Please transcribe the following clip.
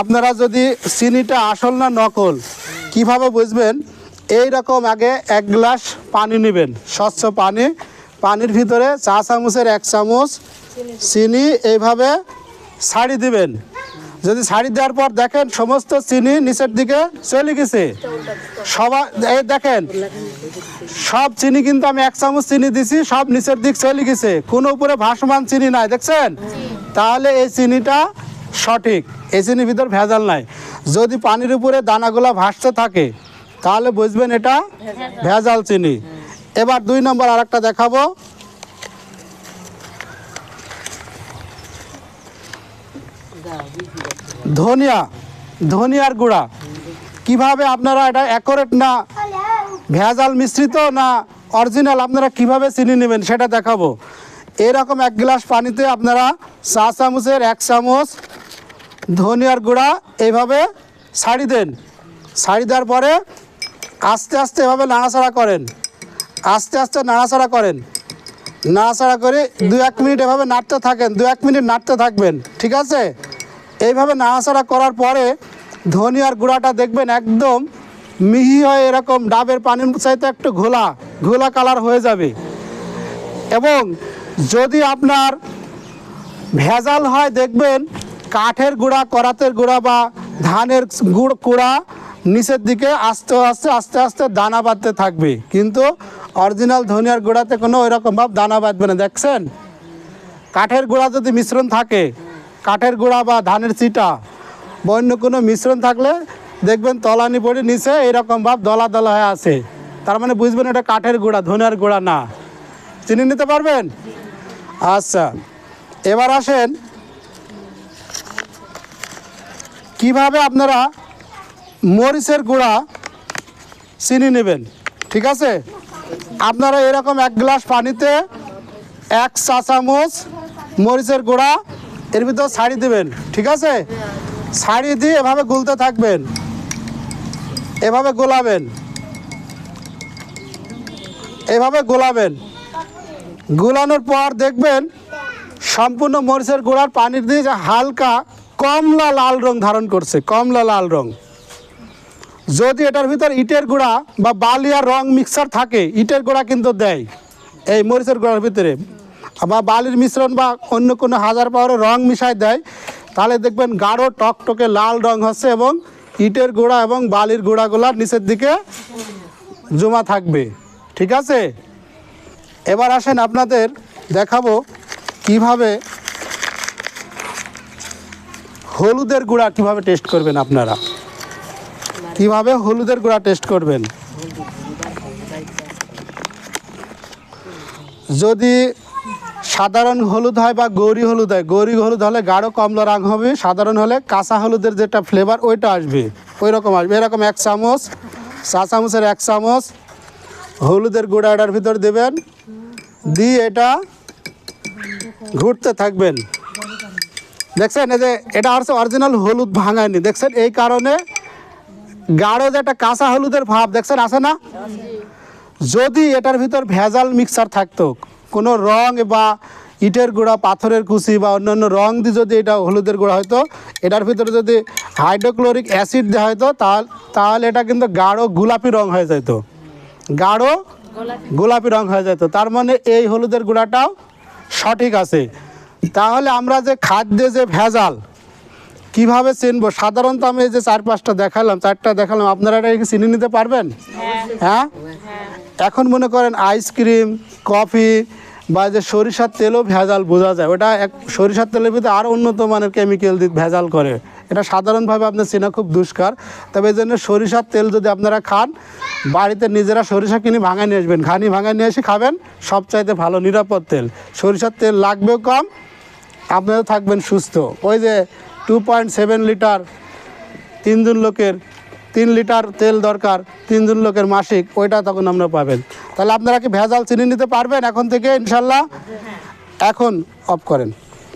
আপনারা যদি চিনিটা আসল না নকল কীভাবে বুঝবেন? এই রকম আগে এক গ্লাস পানি নেবেন স্বচ্ছ পানি। পানির ভিতরে চা চামচের এক চামচ চিনি এইভাবে ছাড়ি দিবেন। যদি ছাড়ি দেওয়ার পর দেখেন সমস্ত চিনি নিচের দিকে চলে গেছে। সবাই এই দেখেন সব চিনি কিন্তু আমি এক চামচ চিনি দিছি সব নিচের দিক চলে গেছে। কোনো উপরে ভাসমান চিনি নাই দেখছেন? তাহলে এই চিনিটা সঠিক এই চিনির ভিতর ভেজাল নাই। যদি পানির উপরে দানাগুলা ভাসতে থাকে, তাহলে বুঝবেন এটা ভেজাল চিনি। এবার দুই নম্বর আর একটা দেখাবো। ধনিয়া, ধনিয়ার গুঁড়া। কীভাবে আপনারা এটা অ্যাকোরেট না ভেজাল মিশ্রিত না অরিজিনাল আপনারা কীভাবে চিনি নেবেন সেটা দেখাবো। এরকম এক গ্লাস পানিতে আপনারা চা চামচের এক চামচ ধনিয়ার গুঁড়া এইভাবে ছাড়ি দেন। ছাড়ি দেওয়ার পরে আস্তে আস্তে এভাবে নাড়াচাড়া করেন। আস্তে আস্তে নাড়াচাড়া করেন। নাড়াচাড়া করে দু এক মিনিট এভাবে নাড়তে থাকেন, দু এক মিনিট নাড়তে থাকবেন, ঠিক আছে? এইভাবে নাড়াচাড়া করার পরে ধনিয়ার গুঁড়াটা দেখবেন একদম মিহি হয়ে এরকম ডাবের পানির চাইতে একটু ঘোলা ঘোলা কালার হয়ে যাবে। এবং যদি আপনার ভেজাল হয়, দেখবেন কাঠের গুঁড়া, করাতের গুঁড়া বা ধানের গুড় কুড়া নিচের দিকে আস্তে আস্তে আস্তে আস্তে দানা বাঁধতে থাকবে। কিন্তু অরিজিনাল ধনিয়ার গুঁড়াতে কোনো ওইরকম ভাব দানা বাঁধবে না, দেখছেন? কাঠের গুঁড়া যদি মিশ্রণ থাকে, কাঠের গুঁড়া বা ধানের চিটা বা অন্য কোনো মিশ্রণ থাকলে দেখবেন তলানি পড়ে নিচে এরকম ভাব দলা দলা হয়ে আছে। তার মানে বুঝবেন এটা কাঠের গুঁড়া, ধনিয়ার গুঁড়া না। চিনি নিতে পারবেন? আচ্ছা এবার আসেন কীভাবে আপনারা মরিচের গুঁড়া চিনি নেবেন? ঠিক আছে? আপনারা এরকম এক গ্লাস পানিতে এক চা চামচ মরিচের গুঁড়া এর ভিতর ছাড়ি দেবেন, ঠিক আছে? ছাড়ি দিয়ে এভাবে গুলতে থাকবেন। এভাবে গোলাবেন। এভাবে গোলাবেন। গোলানোর পর দেখবেন সম্পূর্ণ মরিচের গুঁড়ার পানির দিয়ে যে হালকা কমলা লাল রং ধারণ করছে, কমলা লাল রং। যদি এটার ভিতর ইটের গুঁড়া বা বালি আর রং মিক্সার থাকে, ইটের গুঁড়া কিন্তু দেয়, এই মরিচের গুঁড়ার ভিতরে। বা বালির মিশ্রণ বা অন্য কোনো হাজার পাওয়ারের রং মিশাই দেয়, তাহলে দেখবেন গাঢ় টকটকে লাল রং হচ্ছে এবং ইটের গুঁড়া এবং বালির গুঁড়াগুলার নিচের দিকে জমা থাকবে। ঠিক আছে? এবার আসেন আপনাদের দেখাবো কীভাবে হলুদের গুঁড়া কীভাবে টেস্ট করবেন আপনারা? কীভাবে হলুদের গুঁড়া টেস্ট করবেন? যদি সাধারণ হলুদ হয় বা গৌরি হলুদ হয়, গৌরি হলুদ হলে গাঢ় কমলা রং হবে, সাধারণ হলে কাঁচা হলুদের যেটা ফ্লেভার ওইটা আসবে ওই রকম আসবে। এরকম এক চামচ, চা চামচের এক চামচ হলুদের গুঁড়া এটার ভিতর দেবেন। দিয়ে এটা ঘুরতে থাকবেন। দেখছেন এই যে এটা হচ্ছে অরিজিনাল হলুদ ভাঙায়নি। দেখছেন এই কারণে গাঢ় যে একটা কাঁচা হলুদের ভাব দেখছেন আছে না? যদি এটার ভিতর ভেজাল মিক্সার থাকতো কোনো রং বা ইটের গুঁড়া পাথরের কুচি বা অন্যান্য রং দিয়ে যদি এটা হলুদের গুঁড়া হয়তো এটার ভিতরে যদি হাইড্রোক্লোরিক অ্যাসিড দেওয়া হয়তো তাহলে তাহলে এটা কিন্তু গাঢ় গোলাপি রং হয়ে যেত গাঢ় গোলাপি। রং হয়ে যেত তার মানে এই হলুদের গুঁড়াটাও সঠিক আছে। তাহলে আমরা যে খাদ্যে যে ভেজাল কীভাবে চিনবো? সাধারণত আমি এই যে চার পাঁচটা দেখালাম চারটা দেখালাম আপনারা এটা কি চিনে নিতে পারবেন? হ্যাঁ। এখন মনে করেন আইসক্রিম কফি বা যে সরিষার তেলও ভেজাল বোঝা যায়। ওটা এক সরিষার তেলের ভিতরে আরও উন্নত মানের কেমিক্যাল দিয়ে ভেজাল করে। এটা সাধারণভাবে আপনার চেনা খুব দুষ্কার। তবে এই জন্য সরিষার তেল যদি আপনারা খান বাড়িতে নিজেরা সরিষা কিনে ভাঙায় নিয়ে আসবেন। ঘানি ভাঙায় নিয়ে এসে খাবেন সবচাইতে ভালো নিরাপদ তেল। সরিষার তেল লাগবেও কম আপনারা থাকবেন সুস্থ। ওই যে টু পয়েন্ট সেভেন লিটার তিনজন লোকের তিন লিটার তেল দরকার, তিনজন লোকের মাসিক, ওইটা তখন আমরা পাবেন। তাহলে আপনারা কি ভেজাল চিনি নিতে পারবেন এখন থেকে? ইনশাল্লাহ। এখন অফ করেন।